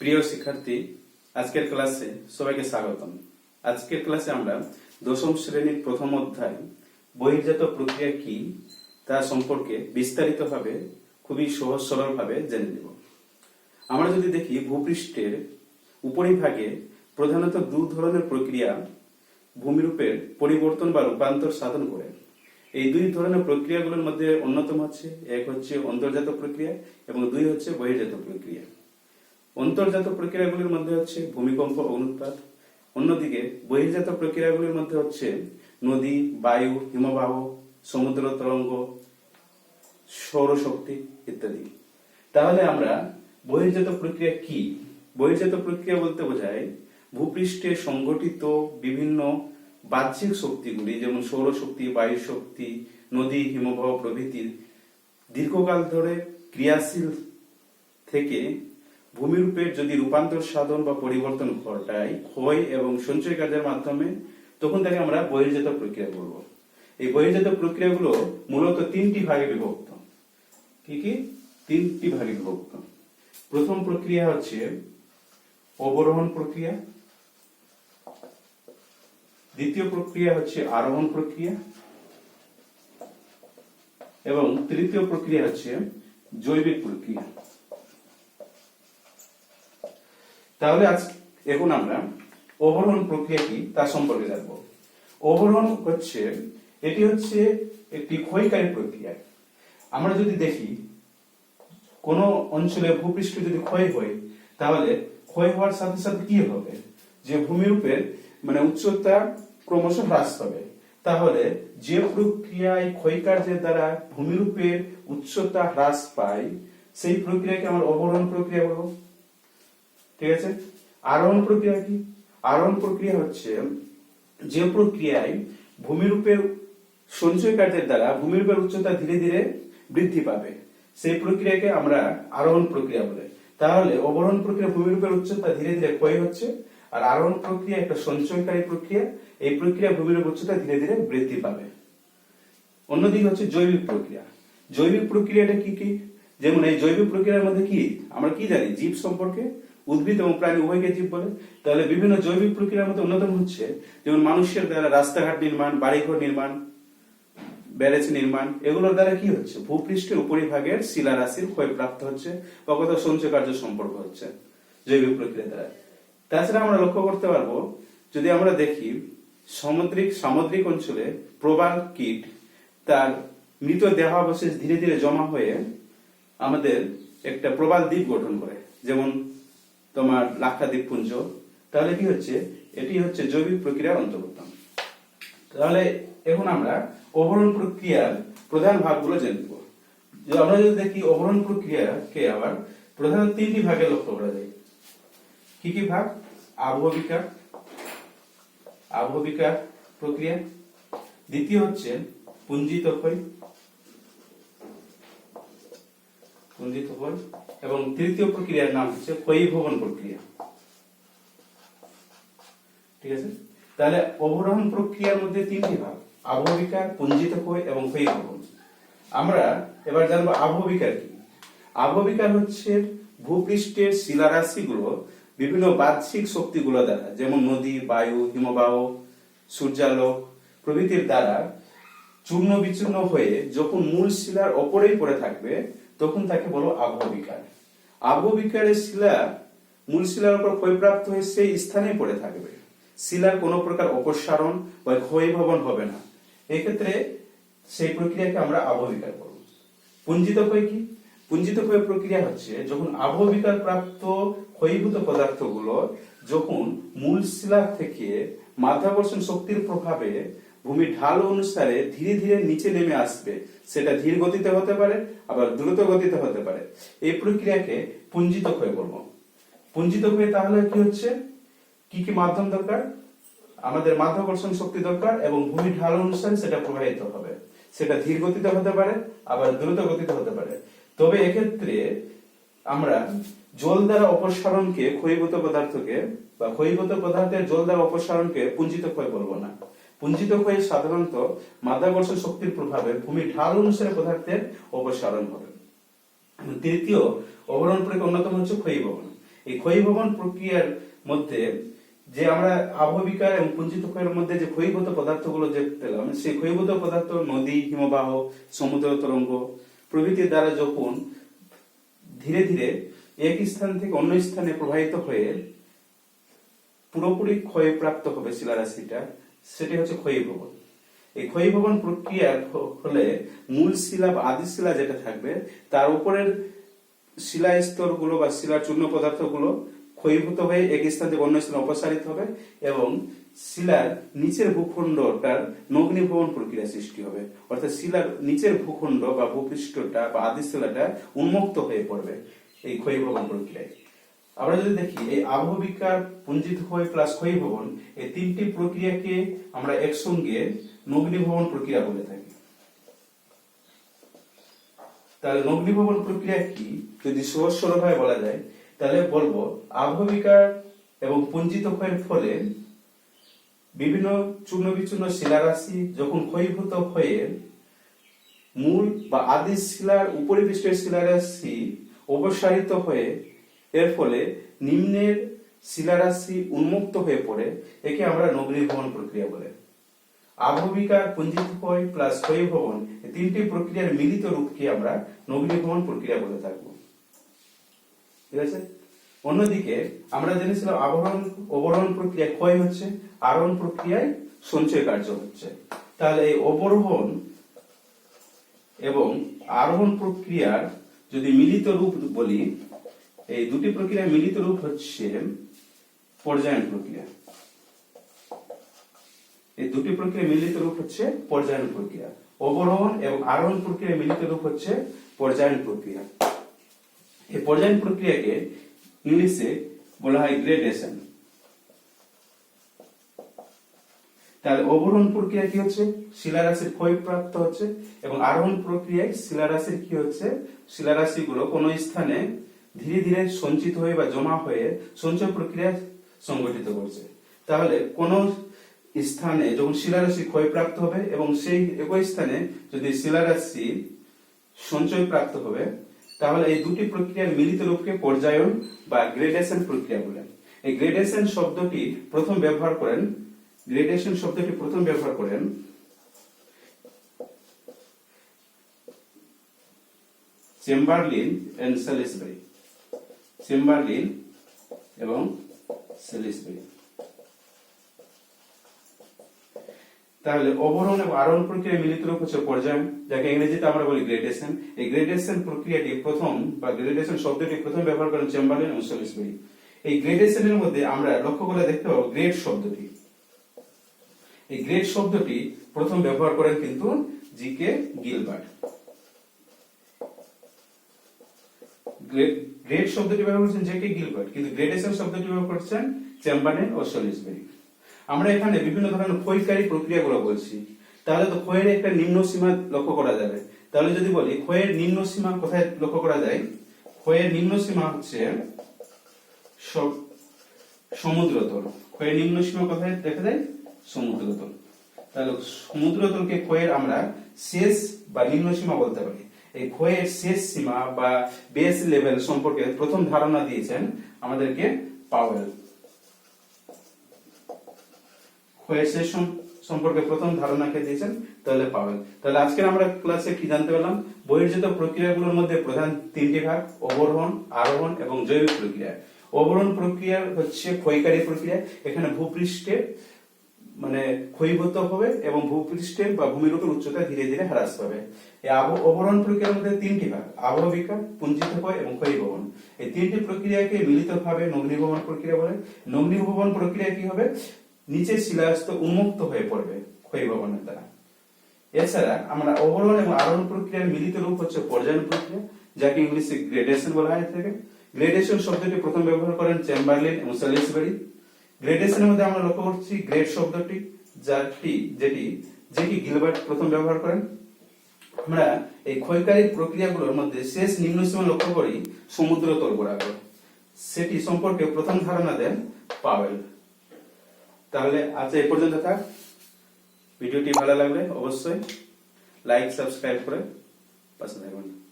প্রিয় শিক্ষার্থী, আজকের ক্লাসে সবাইকে স্বাগতম। আজকের ক্লাসে আমরা দশম শ্রেণির প্রথম অধ্যায়, বহির্জাত প্রক্রিয়া কি তা সম্পর্কে বিস্তারিতভাবে খুবই সহজ সরলভাবে জেনে নেব। আমরা যদি দেখি ভূপৃষ্ঠের উপরিভাগে প্রধানত দু ধরনের প্রক্রিয়া ভূমিরূপের পরিবর্তন বা রূপান্তর সাধন করে। এই দুই ধরনের প্রক্রিয়াগুলোর মধ্যে অন্যতম হচ্ছে, এক হচ্ছে অন্তর্জাত প্রক্রিয়া এবং দুই হচ্ছে বহির্জাত প্রক্রিয়া। অন্তর্জাত প্রক্রিয়াগুলির মধ্যে হচ্ছে ভূমিকম্প অনুৎপাত অন্যদিকে, বহির্জাত প্রক্রিয়াগুলির মধ্যে হচ্ছে নদী, বায়ু, হিমবাহ, সমুদ্র, তরঙ্গ, সৌরশক্তি ইত্যাদি। তাহলে আমরা বহির্জাত প্রক্রিয়া কি? বহির্জাত প্রক্রিয়া বলতে বোঝায় ভূপৃষ্ঠে সংগঠিত বিভিন্ন বাহ্যিক শক্তিগুলি, যেমন সৌরশক্তি বায়ু শক্তি নদী, হিমবাহ প্রভৃতির দীর্ঘকাল ধরে ক্রিয়াশীল থেকে ভূমিরূপের যদি রূপান্তর সাধন বা পরিবর্তন ঘটায়, ক্ষয় এবং সঞ্চয় কাজের মাধ্যমে, তখন তাকে আমরা বহির্জাত প্রক্রিয়া বলব। এই বহির্জাত প্রক্রিয়াগুলো মূলত তিনটি ভাগে বিভক্ত। কি কি? তিনটি ভাগে বিভক্ত। প্রথম প্রক্রিয়া হচ্ছে অবরোহণ প্রক্রিয়া। দ্বিতীয় প্রক্রিয়া হচ্ছে আরোহণ প্রক্রিয়া। এবং তৃতীয় প্রক্রিয়া হচ্ছে জৈবিক প্রক্রিয়া। তাহলে আজ এখন আমরা অবরোহণ প্রক্রিয়া কি তা সম্পর্কে জানব। অবরোহণ হচ্ছে, এটি হচ্ছে একটি ক্ষয়কারী প্রক্রিয়া। আমরা যদি দেখি, কোন অঞ্চলে ভূপৃষ্ঠ যদি ক্ষয় হয়, তাহলে ক্ষয় হওয়ার সাথে সাথে কি হবে? যে ভূমিরূপের মানে উচ্চতা ক্রমশ হ্রাস পাবে। তাহলে যে প্রক্রিয়ায় ক্ষয়কার্যের দ্বারা ভূমিরূপের উচ্চতা হ্রাস পায়, সেই প্রক্রিয়াকে আমরা অবরোহণ প্রক্রিয়া বলব। ঠিক আছে? আরোহণ প্রক্রিয়া কি? আরোহণ প্রক্রিয়া হচ্ছে যে প্রক্রিয়ায় ভূমিরূপের সঞ্চয় কার্যের দ্বারা ভূমিরূপের উচ্চতা ধীরে ধীরে বৃদ্ধি পাবে। সেই প্রক্রিয়াকে আমরা আরোহণ প্রক্রিয়া বলে। তাহলে অবরোহণ প্রক্রিয়া ভূমিরূপের উচ্চতা ধীরে ধীরে ক্ষয় হচ্ছে? আর আরোহণ প্রক্রিয়া একটা সঞ্চয়কারী প্রক্রিয়া, এই প্রক্রিয়া ভূমিরূপের উচ্চতা ধীরে ধীরে বৃদ্ধি পাবে। অন্যদিকে হচ্ছে জৈবিক প্রক্রিয়া। জৈবিক প্রক্রিয়াটা কি কি? যেমন এই জৈবিক প্রক্রিয়ার মধ্যে কি? আমরা কি জানি? জীব সম্পর্কে। উদ্ভিদ এবং প্রাণী উভয়কে জীব বলে। তাহলে বিভিন্ন জৈবিক প্রক্রিয়ার মধ্যে অন্যতম হচ্ছে, যেমন মানুষের দ্বারা রাস্তাঘাট নির্মাণ, বাড়িঘর নির্মাণ, ব্যারেজ নির্মাণ, এগুলোর দ্বারা কি হচ্ছে? ভূপৃষ্ঠের উপরিভাগের শিলারাশির ক্ষয়প্রাপ্ত হচ্ছে বা কোথাও সঞ্চয় কার্য সম্পর্ক হচ্ছে জৈবিক প্রক্রিয়া দ্বারা। তাছাড়া আমরা লক্ষ্য করতে পারব, যদি আমরা দেখি, সামুদ্রিক সামুদ্রিক অঞ্চলে প্রবাল কীট তার মৃত দেহাবশেষ ধীরে ধীরে জমা হয়ে আমাদের একটা প্রবাল দ্বীপ গঠন করে। যেমন তোমার লাক্ষা দ্বীপপুঞ্জ তাহলে কি হচ্ছে? এটি হচ্ছে জৈবিক প্রক্রিয়ার অন্তর্গত। তাহলে এখন আমরা অবরণ প্রক্রিয়ার প্রধান ভাগগুলো জেনে নেব। আমরা যদি দেখি অবরণ প্রক্রিয়াকে আবার প্রধানত তিনটি ভাগে লক্ষ্য করা যায়। কি কি ভাগ? আবহবিকা আবহবিকা প্রক্রিয়া। দ্বিতীয় হচ্ছে পুঞ্জিত ক্ষয় পুঞ্জিত ক্ষয় এবং তৃতীয় প্রক্রিয়ার নাম হচ্ছে ক্ষয়ীভবন প্রক্রিয়া। ঠিক আছে? তাহলে অবরোহণ প্রক্রিয়ার মধ্যে তিনটি ভাগ, আবহবিকার, পুঞ্জিত ক্ষয় এবং ক্ষয়ীভবন আমরা এবার জানব আবহবিকার কি। আবহবিকার হচ্ছে ভূপৃষ্ঠের শিলারাশিগুলো বিভিন্ন বাহ্যিক শক্তিগুলো দ্বারা, যেমন নদী, বায়ু, হিমবাহ, সূর্যালোক প্রভৃতির দ্বারা চূর্ণ বিচূর্ণ হয়ে যখন মূল শিলার ওপরেই পড়ে থাকবে তখন তাকে বলো আবহবিকার আবহবিকারের শিলা মূল শিলার উপর ক্ষয়প্রাপ্ত হয়ে সেই স্থানেই পড়ে থাকবে। শিলার কোনো প্রকার অপসারণ বা ক্ষয়ভবন হবে না। এক্ষেত্রে সেই প্রক্রিয়াকে আমরা আবহবিকার বলব। পুঞ্জিত ক্ষয় কি? পুঞ্জিত ক্ষয় প্রক্রিয়া হচ্ছে যখন আবহবিকার প্রাপ্ত ক্ষয়ীভূত পদার্থগুলো যখন মূল শিলা থেকে মাধ্যাকর্ষণ শক্তির প্রভাবে ভূমির ঢাল অনুসারে ধীরে ধীরে নিচে নেমে আসবে। সেটা ধীর গতিতে হতে পারে, আবার দ্রুত গতিতে হতে পারে। এই প্রক্রিয়াকে পুঞ্জিত ক্ষয় বলব। পুঞ্জিত ক্ষয় তাহলে কি হচ্ছে? কি কি মাধ্যম দরকার? আমাদের মাধ্যাকর্ষণ শক্তি দরকার এবং ভূমির ঢাল অনুসারে সেটা প্রবাহিত হবে। সেটা ধীর গতিতে হতে পারে, আবার দ্রুত গতিতে হতে পারে। তবে এক্ষেত্রে আমরা জল দ্বারা অপসারণকে ক্ষয়ীভূত পদার্থকে বা ক্ষয়ীভূত পদার্থের জল দ্বারা অপসারণকে পুঞ্জিত ক্ষয় বলব না। পুঞ্জিত হয়ে সাধারণত মাধ্যাকর্ষণ শক্তির প্রভাবে ভূমি ঢাল অনুসারে পদার্থের অপসারণ হবে তৃতীয় অবরণ প্রক্রিয়া অন্যতম হচ্ছে ক্ষয়ীভবন এই ক্ষয়ীভবন প্রক্রিয়ার মধ্যে যে আমরা আবহবিকার এবং পুঞ্জিত ক্ষয়ের মধ্যে যে ক্ষয়ীভূত পদার্থগুলো যে পেলাম, সেই ক্ষয়ীভূত পদার্থ নদী, হিমবাহ, সমুদ্র তরঙ্গ প্রভৃতির দ্বারা যখন ধীরে ধীরে এক স্থান থেকে অন্য স্থানে প্রবাহিত হয়ে পুরোপুরি ক্ষয়প্রাপ্ত হবে শিলারাশিটা সেটি হচ্ছে ক্ষয়ীভবন এই ক্ষয়ীভবন প্রক্রিয়া হলে মূল শিলা বা আদি শিলা যেটা থাকবে, তার উপরের শিলা স্তরগুলো বা শিলার চূর্ণ পদার্থগুলো ক্ষয়ীভূত হয়ে এক স্থান থেকে অন্য স্থানে অপসারিত হবে এবং শিলার নিচের ভূখণ্ডটার নগ্নীভবন প্রক্রিয়া সৃষ্টি হবে। অর্থাৎ শিলার নিচের ভূখণ্ড বা ভূপৃষ্ঠটা বা আদি শিলাটা উন্মুক্ত হয়ে পড়বে এই ক্ষয়ীভবন প্রক্রিয়ায়। আমরা যদি দেখি, এই আবহবিকার পুঞ্জিত ক্ষয় প্লাস ক্ষয়ীভবন এই তিনটি প্রক্রিয়াকে আমরা একসঙ্গে নগ্নীভবন প্রক্রিয়া বলে থাকি। তাহলে নগ্নীভবন প্রক্রিয়া কি? যদি সহজ সরলভাবে বলা যায়, তাহলে বলব, আবহবিকার এবং পুঞ্জিত ক্ষয়ের ফলে বিভিন্ন চূর্ণ বিচূর্ণ শিলারাশি যখন ক্ষয়ীভূত হয়ে মূল বা আদি শিলার উপরিপৃষ্ঠের শিলারাশি অপসারিত হয়ে এর ফলে নিম্নের শিলারাশি উন্মুক্ত হয়ে পড়ে, একে আমরা নগ্নীভবন প্রক্রিয়া বলে। আবহবিকার পুঞ্জিত ক্ষয় প্লাস ক্ষয়ীভবন তিনটি প্রক্রিয়ার মিলিত রূপকে আমরা নগ্নীভবন প্রক্রিয়া বলে থাকব। ঠিক আছে? অন্যদিকে আমরা জেনেছিলাম আবরণ অবরোহণ প্রক্রিয়া ক্ষয় হচ্ছে আরোহণ প্রক্রিয়ায় সঞ্চয় কার্য হচ্ছে। তাহলে এই অবরোহণ এবং আরোহণ প্রক্রিয়ার যদি মিলিত রূপ বলি এই দুটি প্রক্রিয়ার মিলিত রূপ হচ্ছে পর্যায়ন প্রক্রিয়া। এই দুটি প্রক্রিয়া মিলিত রূপ হচ্ছে পর্যায়ন প্রক্রিয়া। অবরোহণ এবং আরোহণ প্রক্রিয়া মিলিত রূপ হচ্ছে পর্যায়ন প্রক্রিয়া। এই পর্যায়ন প্রক্রিয়াকে ইংলিশে বলা হয় গ্রেডেশন। তাহলে অবরোহণ প্রক্রিয়া কি হচ্ছে? শিলারাশির ক্ষয়প্রাপ্ত হচ্ছে এবং আরোহণ প্রক্রিয়ায় শিলারাশির কি হচ্ছে? শিলারাশিগুলো কোনো স্থানে ধীরে ধীরে সঞ্চিত হয়ে বা জমা হয়ে সঞ্চয় প্রক্রিয়া সংগঠিত করছে। তাহলে কোন স্থানে যখন শিলারাশি ক্ষয়প্রাপ্ত হবে এবং সেই একই স্থানে যদি শিলারাশি সঞ্চয় প্রাপ্ত হবে, তাহলে এই দুটি প্রক্রিয়ার মিলিত রূপকে পর্যায়ন বা গ্রেডেশন প্রক্রিয়া বলে। এই গ্রেডেশন শব্দটি প্রথম ব্যবহার করেন গ্রেডেশন শব্দটি প্রথম ব্যবহার করেন চেম্বারলিন এন্ড সেলিসবেরি চেম্বারলিন এবং সেলিসবেরি তাহলে অবরোহণ এবং আরোহণ প্রক্রিয়া মিলিত রূপ হচ্ছে পর্যায় যাকে ইংরেজিতে আমরা বলি গ্রেডেশন এই গ্রেডেশন প্রক্রিয়াটি প্রথম বা গ্রেডেশন শব্দটি প্রথম ব্যবহার করেন চেম্বারলিন এবং সেলিসবেরি এই গ্রেডেশনের মধ্যে আমরা লক্ষ্য করে দেখতে পাবো গ্রেড শব্দটি। এই গ্রেড শব্দটি প্রথম ব্যবহার করেন কিন্তু জি কে গিলবার্ট শব্দটি ব্যবহার করছেন? জে কে গিলবার্ট কিন্তু গ্রেডেশন শব্দটি ব্যবহার করছেন? চেম্বারলেন ও সলিসবেরি আমরা এখানে বিভিন্ন ধরনের ক্ষয়কারী প্রক্রিয়াগুলো বলছি। তাহলে তো ক্ষয়ের একটা নিম্ন সীমা লক্ষ্য করা যাবে। তাহলে যদি বলি, ক্ষয়ের নিম্ন সীমা কোথায় লক্ষ্য করা যায়? ক্ষয়ের নিম্ন সীমা হচ্ছে সমুদ্রতল। ক্ষয়ের নিম্ন সীমা কোথায় দেখা যায়? সমুদ্রতল। তাহলে সমুদ্রতলকে ক্ষয়ের আমরা শেষ বা নিম্ন সীমা বলতে পারি। এই ক্ষয়ের শেষ সীমা বা বেস লেভেল সম্পর্কে প্রথম ধারণা দিয়েছেন আমাদেরকে পাওয়েল। ক্ষয়ের শেষ সম্পর্কে প্রথম ধারণাকে দিয়েছেন? তাহলে পাওয়েল। তাহলে আজকের আমরা ক্লাসে কি জানতে পারলাম? বহির্জিত প্রক্রিয়াগুলোর মধ্যে প্রধান তিনটি ভাগ, অবরোহণ, আরোহণ এবং জৈবিক প্রক্রিয়া। অবরোহণ প্রক্রিয়া হচ্ছে ক্ষয়কারী প্রক্রিয়া। এখানে ভূপৃষ্ঠে মানে ক্ষয়ীভূত হবে এবং ভূপৃষ্ঠের বা ভূমিরূপের উচ্চতা ধীরে ধীরে হ্রাস পাবে। এই অবরোহণ প্রক্রিয়ার মধ্যে তিনটি ভাগ আবহবিকা পুঞ্জিত হয় এবং ক্ষয়ীভবন। এই তিনটি প্রক্রিয়াকে মিলিতভাবে নগ্নীভবন প্রক্রিয়া বলে। নগ্নীভবন প্রক্রিয়া কি হবে? নিচের শিলাস্ত উন্মুক্ত হয়ে পড়বে ক্ষয়ীভবনের দ্বারা। এছাড়া আমরা অবরোহণ এবং আরোহণ প্রক্রিয়ার মিলিত রূপ হচ্ছে পর্যায়ন প্রক্রিয়া, যাকে ইংলিশে গ্রেডেশন বলা হয় থাকে। গ্রেডেশন শব্দটি প্রথম ব্যবহার করেন চেম্বারলিন এবং সেলিসবেরি গ্রেডেশনের মধ্যে আমরা লক্ষ্য করছি গ্রেড শব্দটি যাটি যেটি যেটি গিলবার্ট প্রথম ব্যবহার করেন। আমরা এই ক্ষয়কারী প্রক্রিয়াগুলোর মধ্যে শেষ নিম্ন সীমা লক্ষ্য করি সমুদ্র তল বরাবর সেটি সম্পর্কে প্রথম ধারণা দেন পাওয়েল। তাহলে আজ এই পর্যন্ত থাক। ভিডিওটি ভালো লাগলে অবশ্যই লাইক, সাবস্ক্রাইব করে পাশে থাকবেন।